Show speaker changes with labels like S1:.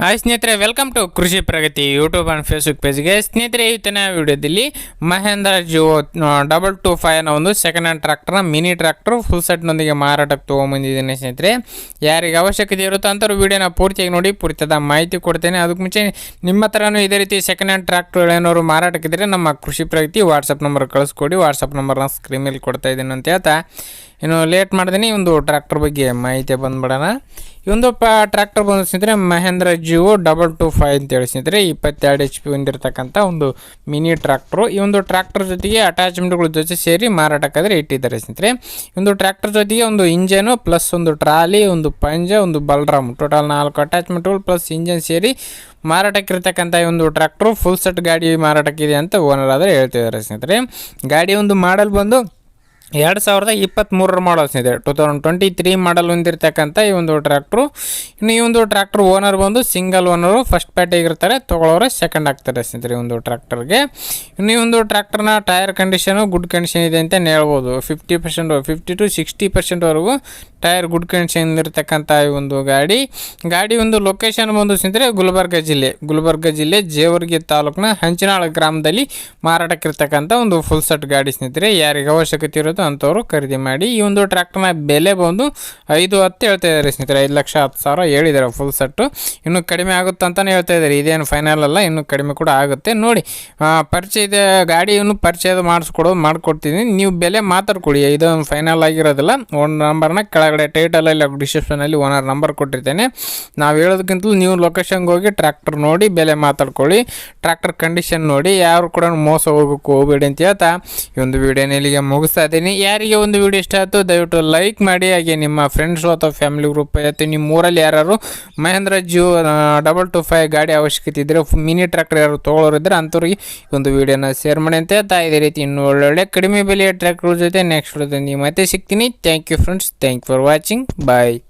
S1: Hi ಸ್ನೇಹಿತರೆ welcome to Krishi Pragati YouTube and Facebook ಪೇಜ್ಗೆ ಸ್ನೇಹಿತರೆ, ಇವತ್ತಿನ ವಿಡಿಯೋದಲ್ಲಿ Mahindra Jivo double two five ಅನ್ನೋ ಒಂದು ಸೆಕೆಂಡ್ ಹ್ಯಾಂಡ್ ಟ್ರ್ಯಾಕ್ಟರ್ನ ಮಿನಿ ಟ್ರ್ಯಾಕ್ಟರ್ ಫುಲ್ ಸೆಟ್ನೊಂದಿಗೆ ಮಾರಾಟಕ್ಕೆ ತೊಗೊಂಬಂದಿದ್ದೀನಿ ಸ್ನೇಹಿತರೆ. ಯಾರಿಗೆ ಅವಶ್ಯಕತೆ ಇರುತ್ತೋ ಅಂಥವ್ರು ವಿಡಿಯೋನ ಪೂರ್ತಿಯಾಗಿ ನೋಡಿ, ಪೂರ್ತಿಯಾದ ಮಾಹಿತಿ ಕೊಡ್ತೇನೆ. ಅದಕ್ಕೆ ಮುಂಚೆ ನಿಮ್ಮ ಹತ್ರನೂ ಇದೇ ರೀತಿ ಸೆಕೆಂಡ್ ಹ್ಯಾಂಡ್ ಟ್ರ್ಯಾಕ್ಟರ್ ಏನಾದ್ರು ಮಾರಾಟಕ್ಕಿದ್ರೆ ನಮ್ಮ ಕೃಷಿ ಪ್ರಗತಿ ವಾಟ್ಸಪ್ ನಂಬರ್ ಕಳಿಸ್ಕೊಡಿ. ವಾಟ್ಸಪ್ ನಂಬರ್ನ ಸ್ಕ್ರೀನ್ ಮೇಲೆ ಕೊಡ್ತಾ ಇದ್ದೀನಿ ಅಂತ ಹೇಳ್ತಾ. ಇನ್ನು ಲೇಟ್ ಮಾಡ್ದೇನೆ ಒಂದು ಟ್ರ್ಯಾಕ್ಟರ್ ಬಗ್ಗೆ ಮಾಹಿತಿ ಬಂದ್ಬಿಡೋಣ. ಇವೊಂದು ಪ ಟ್ರ್ಯಾಕ್ಟರ್ ಬಂದು ಸ್ನೇಹಿತರೆ. Mahindra Jivo double two five ಅಂತೇಳಿ ಸ್ನೇಹಿತರೆ, ಇಪ್ಪತ್ತೆರಡು ಎಚ್ ಪಿ ಹೊಂದಿರತಕ್ಕಂಥ ಒಂದು ಮಿನಿ ಟ್ರ್ಯಾಕ್ಟ್ರು ಈ ಒಂದು ಟ್ರ್ಯಾಕ್ಟರ್ ಜೊತೆಗೆ ಅಟ್ಯಾಚ್ಮೆಂಟ್ಗಳ ಜೊತೆ ಸೇರಿ ಮಾರಾಟಕ್ಕಾದರೆ ಇಟ್ಟಿದ್ದಾರೆ ಸ್ನೇಹಿತರೆ. ಒಂದು ಟ್ರ್ಯಾಕ್ಟರ್ ಜೊತೆಗೆ ಒಂದು ಇಂಜನು ಪ್ಲಸ್ ಒಂದು ಟ್ರಾಲಿ ಒಂದು ಪಂಜ, ಒಂದು ಬಲ್ರಾಮ್. ಟೋಟಲ್ ನಾಲ್ಕು ಅಟ್ಯಾಚ್ಮೆಂಟ್ಗಳು ಪ್ಲಸ್ ಇಂಜನ್ ಸೇರಿ ಮಾರಾಟಕ್ಕಿರ್ತಕ್ಕಂಥ ಈ ಒಂದು ಟ್ರ್ಯಾಕ್ಟ್ರು ಫುಲ್ ಸೆಟ್ ಗಾಡಿ ಮಾರಾಟಕ್ಕಿದೆ ಅಂತ ಓನರ್ ಆದರೆ ಹೇಳ್ತಿದ್ದಾರೆ ಸ್ನೇಹಿತರೆ. ಗಾಡಿ ಒಂದು ಮಾಡಲ್ ಬಂದು ಎರಡು ಸಾವಿರದ ಇಪ್ಪತ್ತ್ಮೂರರ ಮಾಡಲ್ ಸ್ನೇಹಿತರೆ two thousand twenty three model ಹೊಂದಿರತಕ್ಕಂಥ ಈ ಒಂದು ಟ್ರ್ಯಾಕ್ಟ್ರು ಇನ್ನು ಈ ಒಂದು ಟ್ರ್ಯಾಕ್ಟರ್ ಓನರ್ ಬಂದು ಸಿಂಗಲ್ ಓನರು ಫಸ್ಟ್ ಪ್ಯಾಟಿಗೆ ಇರ್ತಾರೆ ತೊಗೊಳೋರೆ ಸೆಕೆಂಡ್ ಆಗ್ತಾರೆ ಸ್ನೇಹಿತರೆ ಈ ಒಂದು ಟ್ರ್ಯಾಕ್ಟರ್ಗೆ ಇನ್ನು ಈ ಒಂದು ಟ್ರ್ಯಾಕ್ಟರ್ನ ಟೈರ್ ಕಂಡೀಷನು ಗುಡ್ ಕಂಡೀಷನ್ ಇದೆ ಅಂತಲೇ ಹೇಳ್ಬೋದು. Fifty percent fifty to sixty ಪರ್ಸೆಂಟ್ವರೆಗೂ tyre good condition ಇರತಕ್ಕಂಥ ಈ ಒಂದು ಗಾಡಿ. ಗಾಡಿ ಒಂದು ಲೊಕೇಶನ್ ಬಂದು ಸಿಂದರೆ ಗುಲ್ಬರ್ಗ ಜಿಲ್ಲೆ. ಗುಲ್ಬರ್ಗ ಜಿಲ್ಲೆ ಜೇವರ್ಗಿ ತಾಲೂಕಿನ ಹಂಚಿನಾಳ ಗ್ರಾಮದಲ್ಲಿ ಮಾರಾಟಕ್ಕಿರ್ತಕ್ಕಂಥ ಒಂದು ಫುಲ್ ಸೆಟ್ ಗಾಡಿ ಸ್ನೇಹಿತರೆ, ಯಾರಿಗೆ ಅವಶ್ಯಕತೆ ಇರುತ್ತೋ ಅಂಥವ್ರು ಖರೀದಿ ಮಾಡಿ ಈ ಒಂದು ಟ್ರ್ಯಾಕ್ಟರ್ನ ಬೆಲೆ ಬಂದು ಐದು ಹತ್ತು ಹೇಳ್ತಾ ಇದ್ದಾರೆ ಸ್ನೇಹಿತರೆ. ಐದು ಲಕ್ಷ ಹತ್ತು ಸಾವಿರ ಹೇಳಿದ್ದಾರೆ ಫುಲ್ ಸೆಟ್ಟು ಇನ್ನೂ ಕಡಿಮೆ ಆಗುತ್ತೆ ಅಂತಲೇ ಹೇಳ್ತಾ ಇದ್ದಾರೆ. ಇದೇನು ಫೈನಲ್ ಅಲ್ಲ, ಇನ್ನೂ ಕಡಿಮೆ ಕೂಡ ಆಗುತ್ತೆ. ನೋಡಿ ಪರಿಚಯದ ಗಾಡಿಯನ್ನು ಪರಿಚಯ ಮಾಡಿಸ್ಕೊಡೋದು ಮಾಡಿಕೊಡ್ತೀನಿ. ನೀವು ಬೆಲೆ ಮಾತಾಡ್ಕೊಳ್ಳಿ ಇದೊಂದು ಫೈನಲ್ ಆಗಿರೋದಿಲ್ಲ. ಒಂದು ನಂಬರ್ನ ಕೆಳಗಡೆ ಟೈಟಲಲ್ಲಿ ಡಿಸ್ಕ್ರಿಪ್ಷನಲ್ಲಿ ಓನರ್ ನಂಬರ್ ಕೊಟ್ಟಿರ್ತೇನೆ. ನಾವು ಹೇಳೋದಕ್ಕಿಂತಲೂ ನೀವು ಲೊಕೇಶನ್ಗೆ ಹೋಗಿ ಟ್ರ್ಯಾಕ್ಟರ್ ನೋಡಿ, ಬೆಲೆ ಮಾತಾಡ್ಕೊಳ್ಳಿ. ಟ್ರ್ಯಾಕ್ಟರ್ ಕಂಡೀಷನ್ ನೋಡಿ, ಯಾರು ಕೂಡ ಮೋಸ ಹೋಗೋಕ್ಕೆ ಹೋಗಬೇಡಿ ಅಂತ ಹೇಳ್ತಾ ಈ ಒಂದು ವಿಡಿಯೋನ ಇಲ್ಲಿಗೆ ಮುಗಿಸ್ತಾ ಇದ್ದೀನಿ. ಯಾರಿಗೆ ಒಂದು ವಿಡಿಯೋ ಇಷ್ಟ ಆಯ್ತು, ದಯವಿಟ್ಟು ಲೈಕ್ ಮಾಡಿ. ಹಾಗೆ ನಿಮ್ಮ ಫ್ರೆಂಡ್ಸು ಅಥವಾ ಫ್ಯಾಮಿಲಿ ಗ್ರೂಪ್ ಅಥವಾ ನಿಮ್ಮ ಊರಲ್ಲಿ ಯಾರು Mahindra Jivo double two five ಗಾಡಿ ಅವಶ್ಯಕತೆ ಇದ್ದರೆ ಮಿನಿ ಟ್ರ್ಯಾಕ್ಟರ್ ಯಾರು ತೊಗೊಳೋರಿದ್ದರೆ ಅಂಥವ್ರಿಗೆ ಒಂದು ವಿಡಿಯೋನ ಶೇರ್ ಮಾಡಿ ಅಂತ ಹೇಳ್ತಾ ಇದೇ ರೀತಿ ಇನ್ನು ಒಳ್ಳೊಳ್ಳೆ ಕಡಿಮೆ ಬೆಲೆಯ ಟ್ರ್ಯಾಕ್ಟರ್ ಜೊತೆ ನೆಕ್ಸ್ಟ್ ಮತ್ತೆ ಸಿಗ್ತೀನಿ. Thank you friends thank for watching. Bye.